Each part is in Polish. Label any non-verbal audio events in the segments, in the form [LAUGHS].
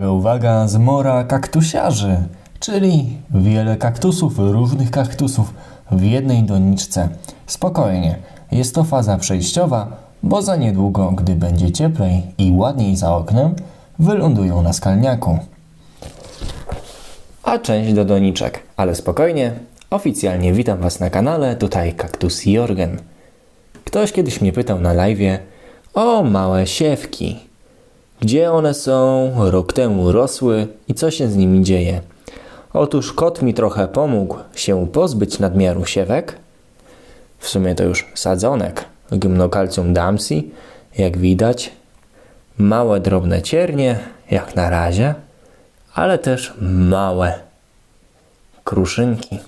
Uwaga, zmora kaktusiarzy, czyli wiele kaktusów, różnych kaktusów w jednej doniczce. Spokojnie, jest to faza przejściowa, bo za niedługo, gdy będzie cieplej i ładniej za oknem, wylądują na skalniaku. A część do doniczek, ale spokojnie, oficjalnie witam Was na kanale, tutaj kaktus Jorgen. Ktoś kiedyś mnie pytał na live o małe siewki. Gdzie one są, rok temu rosły i co się z nimi dzieje? Otóż kot mi trochę pomógł się pozbyć nadmiaru siewek. W sumie to już sadzonek gymnokalcium damsi, jak widać. Małe drobne ciernie, jak na razie, ale też małe kruszynki.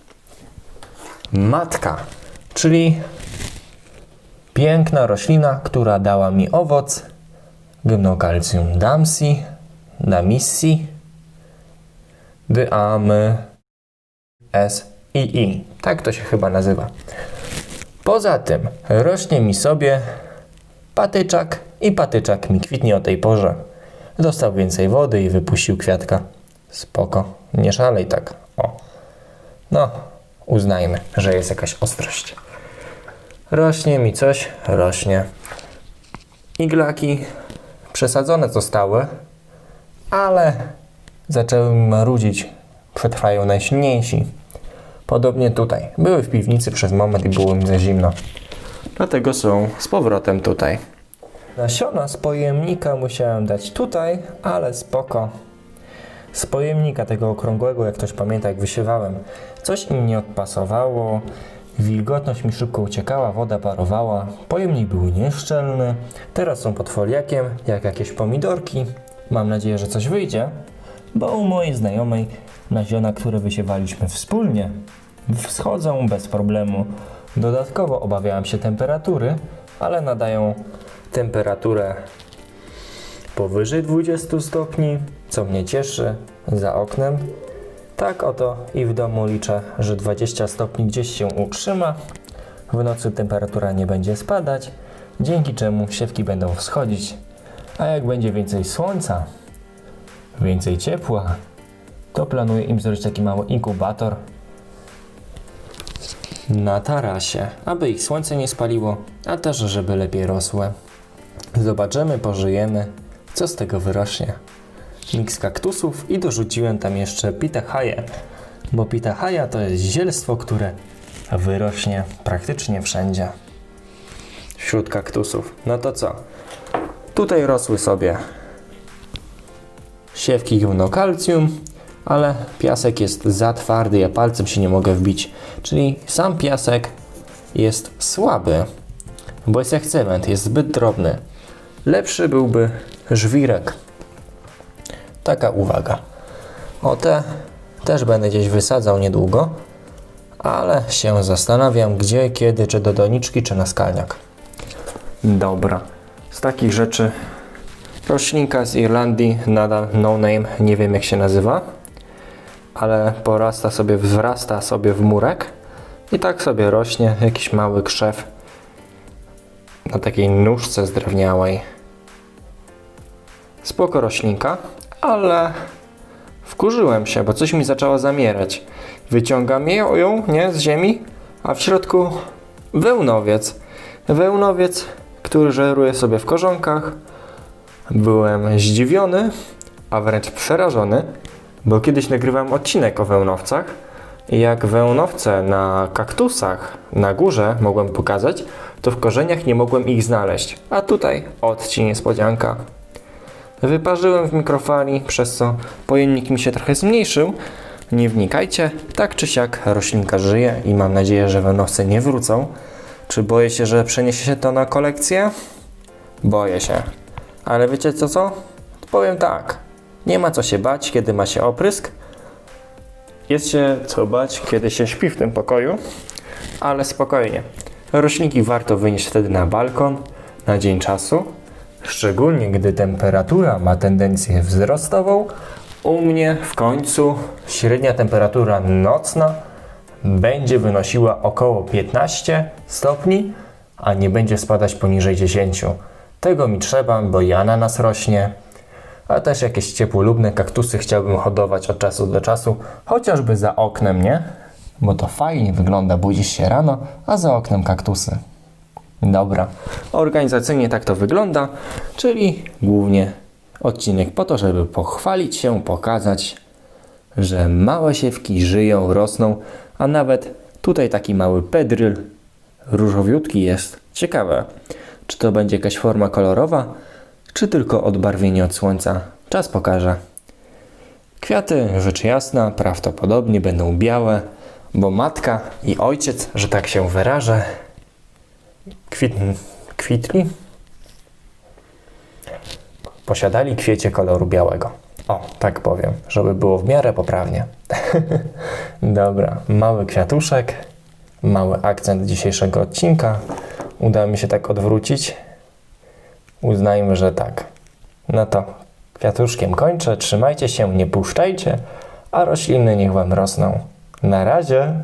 Matka, czyli piękna roślina, która dała mi owoc Gymnokalcium damsi, damissi, dyamy, s i i. Tak to się chyba nazywa. Poza tym rośnie mi sobie patyczak i patyczak mi kwitnie o tej porze. Dostał więcej wody i wypuścił kwiatka. Spoko, nie szalej tak. O. No, uznajmy, że jest jakaś ostrość. Rośnie mi coś, rośnie. Iglaki przesadzone zostały, ale zaczęły mi marudzić. Przetrwają najsilniejsi. Podobnie tutaj. Były w piwnicy przez moment i było mi za zimno. Dlatego są z powrotem tutaj. Nasiona z pojemnika musiałem dać tutaj, ale spoko. Z pojemnika tego okrągłego, jak ktoś pamięta, jak wysiewałem, coś im nie odpasowało. Wilgotność mi szybko uciekała, woda parowała, pojemnik był nieszczelny. Teraz są pod foliakiem, jak jakieś pomidorki. Mam nadzieję, że coś wyjdzie, bo u mojej znajomej naziona, które wysiewaliśmy wspólnie, wschodzą bez problemu. Dodatkowo obawiałem się temperatury, ale nadają temperaturę powyżej 20 stopni, co mnie cieszy za oknem. Tak oto i w domu liczę, że 20 stopni gdzieś się utrzyma. W nocy temperatura nie będzie spadać, dzięki czemu siewki będą wschodzić. A jak będzie więcej słońca, więcej ciepła, to planuję im zrobić taki mały inkubator na tarasie, aby ich słońce nie spaliło, a też żeby lepiej rosły. Zobaczymy, pożyjemy, co z tego wyrośnie miks kaktusów i dorzuciłem tam jeszcze pitahaję, bo pitahaja to jest zielstwo, które wyrośnie praktycznie wszędzie wśród kaktusów. No to co? Tutaj rosły sobie siewki gimnokalcium, ale piasek jest za twardy, ja palcem się nie mogę wbić. Czyli sam piasek jest słaby, bo jest jak cement, jest zbyt drobny. Lepszy byłby żwirek. Taka uwaga. O te też będę gdzieś wysadzał niedługo, ale się zastanawiam gdzie, kiedy, czy do doniczki, czy na skalniak. Dobra. Z takich rzeczy roślinka z Irlandii, nadal no name, nie wiem jak się nazywa, ale porasta sobie, wzrasta sobie w murek i tak sobie rośnie jakiś mały krzew na takiej nóżce zdrewniałej. Spoko roślinka, ale wkurzyłem się, bo coś mi zaczęło zamierać. Wyciągam ją, nie, z ziemi, a w środku wełnowiec. Wełnowiec, który żeruje sobie w korzonkach. Byłem zdziwiony, a wręcz przerażony, bo kiedyś nagrywałem odcinek o wełnowcach jak wełnowce na kaktusach na górze mogłem pokazać, to w korzeniach nie mogłem ich znaleźć. A tutaj odci niespodzianka. Wyparzyłem w mikrofali, przez co pojemnik mi się trochę zmniejszył. Nie wnikajcie, tak czy siak roślinka żyje i mam nadzieję, że wełnowce nie wrócą. Czy boję się, że przeniesie się to na kolekcję? Boję się. Ale wiecie co co? Powiem tak. Nie ma co się bać, kiedy ma się oprysk. Jest się co bać, kiedy się śpi w tym pokoju. Ale spokojnie. Roślinki warto wynieść wtedy na balkon na dzień czasu. Szczególnie gdy temperatura ma tendencję wzrostową, u mnie w końcu średnia temperatura nocna będzie wynosiła około 15 stopni, a nie będzie spadać poniżej 10. Tego mi trzeba, bo i ananas rośnie, a też jakieś ciepłolubne kaktusy chciałbym hodować od czasu do czasu, chociażby za oknem, nie? Bo to fajnie wygląda, budzisz się rano, a za oknem kaktusy. Dobra, organizacyjnie tak to wygląda, czyli głównie odcinek po to, żeby pochwalić się, pokazać, że małe siewki żyją, rosną, a nawet tutaj taki mały pedryl różowiutki jest. Ciekawe, czy to będzie jakaś forma kolorowa, czy tylko odbarwienie od słońca. Czas pokaże. Kwiaty, rzecz jasna, prawdopodobnie będą białe, bo matka i ojciec, że tak się wyrażę, kwit, kwitli, posiadali kwiecie koloru białego. O, tak powiem, żeby było w miarę poprawnie. [LAUGHS] Dobra, mały kwiatuszek, mały akcent dzisiejszego odcinka. Uda mi się tak odwrócić. Uznajmy, że tak. No to kwiatuszkiem kończę. Trzymajcie się, nie puszczajcie, a rośliny niech Wam rosną. Na razie.